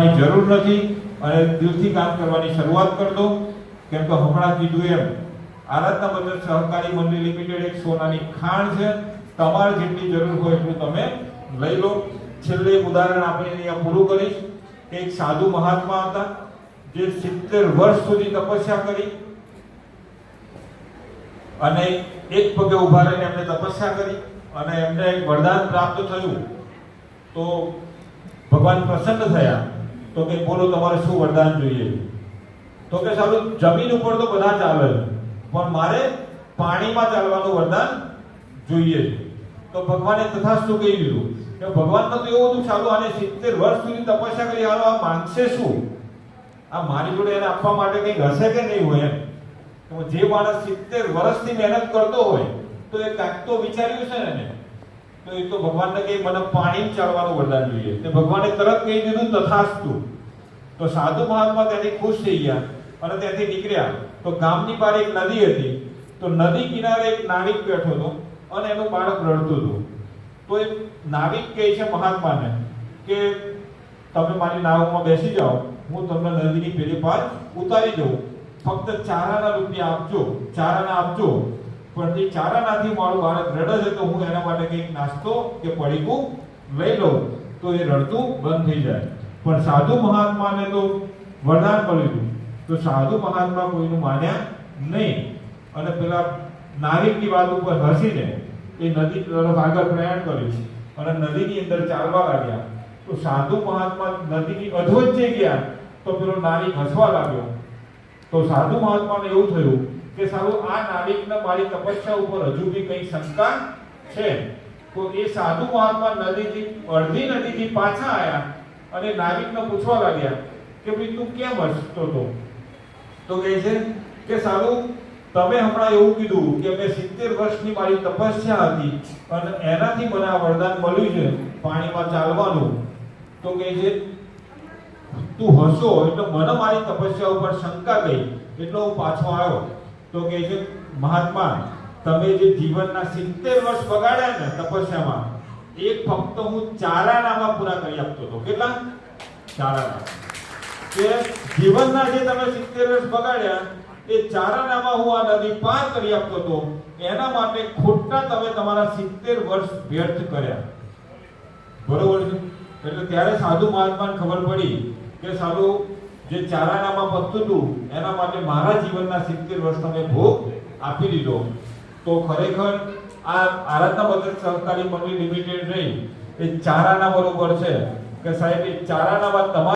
કઈ જરૂર નથી અને દિલથી કામ કરવાની શરૂઆત કરતો કેમ કે હમણાં કીધું એમ, આરાધના બજાર સહકારી મંડળી લિમિટેડ એક સોનાની ખાણ છે. તમારે જેટલી જરૂર હોય એટલું તમે લઈ લો. છેલ્લે એક ઉદાહરણ આપણે અહીંયા પૂરું કરીશ. એક સાધુ મહાત્મા હતા, જે સિત્તેર વર્ષ સુધી તપસ્યા કરી અને એક પગે ઊભા રહીને એમને તપસ્યા કરી અને એમને એક વરદાન પ્રાપ્ત થયું. તો ભગવાન પ્રસન્ન થયા. તો કે બોલો તમારે શું વરદાન જોઈએ? તો કે સારું, જમીન ઉપર તો બધા ચાલે, પણ મારે પાણીમાં ચાલવાનું વરદાન જોઈએ. તો ભગવાને તથાસ્તુ કહી દીધું કે ભગવાન તો એવું હતું, ચાલુ, આને સિત્તેર વર્ષ સુધી તપસ્યા કરી, હાલો, આ માંગશે શું? આ મારી જોડે એને આપવા માટે કંઈક હશે કે નહીં હોય એમ? તો જે માણસ સિત્તેર વર્ષથી મહેનત કરતો હોય, તો એ કાંઈક તો વિચાર્યું છે ને તો એ તો ભગવાનને કહે, મને પાણી ચાલવાનું વરદાન જોઈએ. તે ભગવાને તરત કહી દીધું, તથાસ્તુ. તો સાધુ મહાત્મા ત્યાંથી ખુશ થઈ ગયા અને ત્યાંથી નીકળ્યા. તો ગામની બહાર એક નદી હતી. તો નદી કિનારે એક નાવિક બેઠો હતો અને એનું બાળક રડતું હતું. તો એ નાવિક કહે છે મહાત્માને કે, તમે મારી નાવમાં બેસી જાઓ. હું તમને નદીની પેલી પાર ઉતારી દઉં. ફક્ત ચારાના રૂપિયા આપજો. ચારાના આપજો. પણ જે ચારાનાથી મારું બાળક રડે છે તો હું એના માટે કંઈક નાસ્તો કે પડીકું લઈ લઉં. તો એ રડતું બંધ થઈ જાય. પણ સાધુ મહાત્માને તો વરદાન મળ્યું તો સાધુ મહાત્મા કોઈનું માન્યા નહીં. અને પેલા નાવિકની વાત ઉપર હસીને એ નદી તરફ આગળ પ્રયાણ કર્યું અને નદીની અંદર ચાલવા લાગ્યા. તો સાધુ મહાત્મા નદીની અધવચ્ચે ગયા તો પેલો નારી હસવા લાગ્યો. તો સાધુ મહાત્માને એવું થયું કે સારું આ નાવિકને મારી તપસ્યા ઉપર હજુ બી કંઈ શંકા છે? તો એ સાધુ મહાત્મા નદીથી, અડધી નદીથી પાછા આવ્યા અને નાવિકને પૂછવા લાગ્યા કે ભાઈ, તું કેમ હસતો હતો? તો કહે છે કે સારું તમે હમણાં એવું કીધું કે મેં સિત્તેર વર્ષની મારી તપસ્યા હતી અને એનાથી મને આ વરદાન મળ્યું છે, પાણીમાં ચાલવાનું. તો કહે છે, તું હસો? એટલે મને મારી તપસ્યા ઉપર શંકા ગઈ, એટલે હું પાછો આવ્યો. તો કે છે, મહાત્મા, તમે જે જીવનના સિત્તેર વર્ષ બગાડ્યા ને તપસ્યામાં એ ફક્ત હું ચારાનામાં પૂરા કરી આપતો હતો. કેટલા? ચારાના. કે જીવનના જે તમે સિત્તેર વર્ષ બગાડ્યા, એ ચારાનામાં હું આ નદી પાર કરી આપતો હતો, એના માટે ખોટા તમે તમારા સિત્તેર વર્ષ વ્યર્થ કર્યા. બરોબર છે? એટલે ત્યારે સાધુ મહાત્માને ખબર પડી કે સારું જે ચારાનામાં પતતું હતું, એના માટે મારા જીવનના સિત્તેર વર્ષનો મેં ભોગ આપી દીધો. તો ખરેખર આ આરાધના બદલ સહકારી મંડળી લિમિટેડ નહીં, એ ચારાના બરોબર છે. કે સાહેબ, એ ચારાના બાદ તમારા